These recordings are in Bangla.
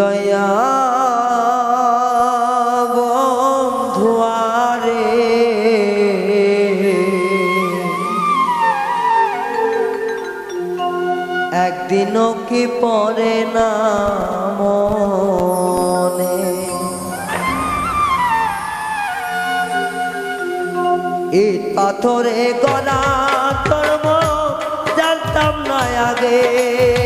হৃদয়া বন্ধুয়ারে একদিনও কি পরে না মনে? ইট পাথরে গলা তোর মন জানতাম না আগে।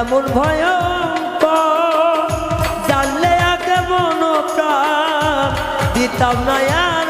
এমন ভয়ঙ্ক জানলে আগে মন প্রাণ দিতাম না আর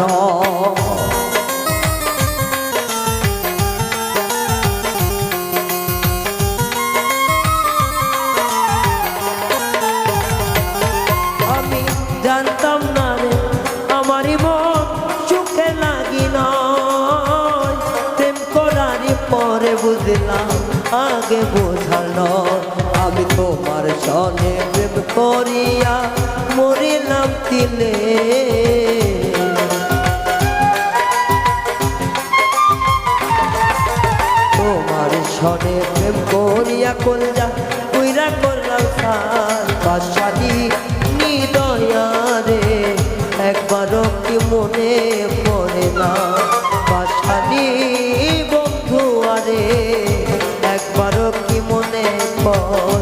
নয় আমি জানতাম না রে, আমারই মন সুখে লাগি প্রেম করারই পরে বুঝলাম, আগে নয় আমি তোমার সনে প্রেম করিয়া মরিলাম তিলে। উইরা করলাম সার রে একবারও কি মনে পড়ে না? বাসারি বন্ধু আরে একবারও কি মনে পড়ে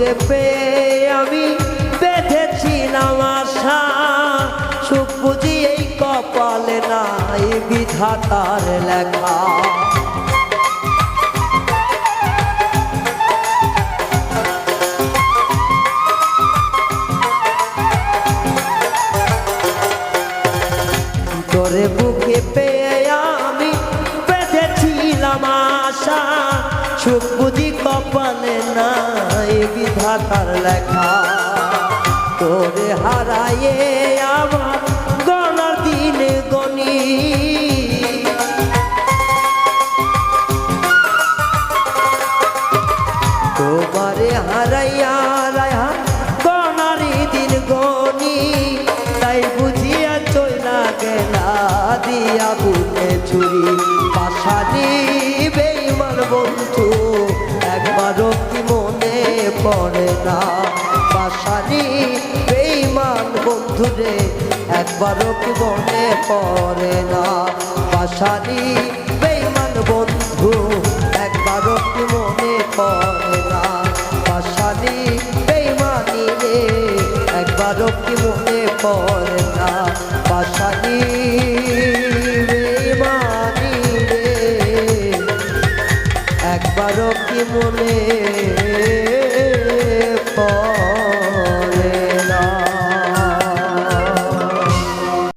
বুকে পেয়ে আমি বেঁধেছিলাম আশা। সুখ বুঝি এই কপালে নাই বিধাতার লেখা। বুকে পেয়ে আমি বেঁধেছিলাম আশা। সুখ কপালে নাই বিধাতার লেখা। তোরে হারাইয়ে আমার গণার দিনে গণি তোমারে হারাইয়া রায়া গনারি দিন গনি। তাই বুঝিয়া চইলা গেলা দিয়া বুকে চুরি পাশানি বেইমান বন্ধু। একবারও কি মনে পড়ে না। বাসারি বেইমান বন্ধুরে একবারও কি মনে পড়ে না। পাশানি মনে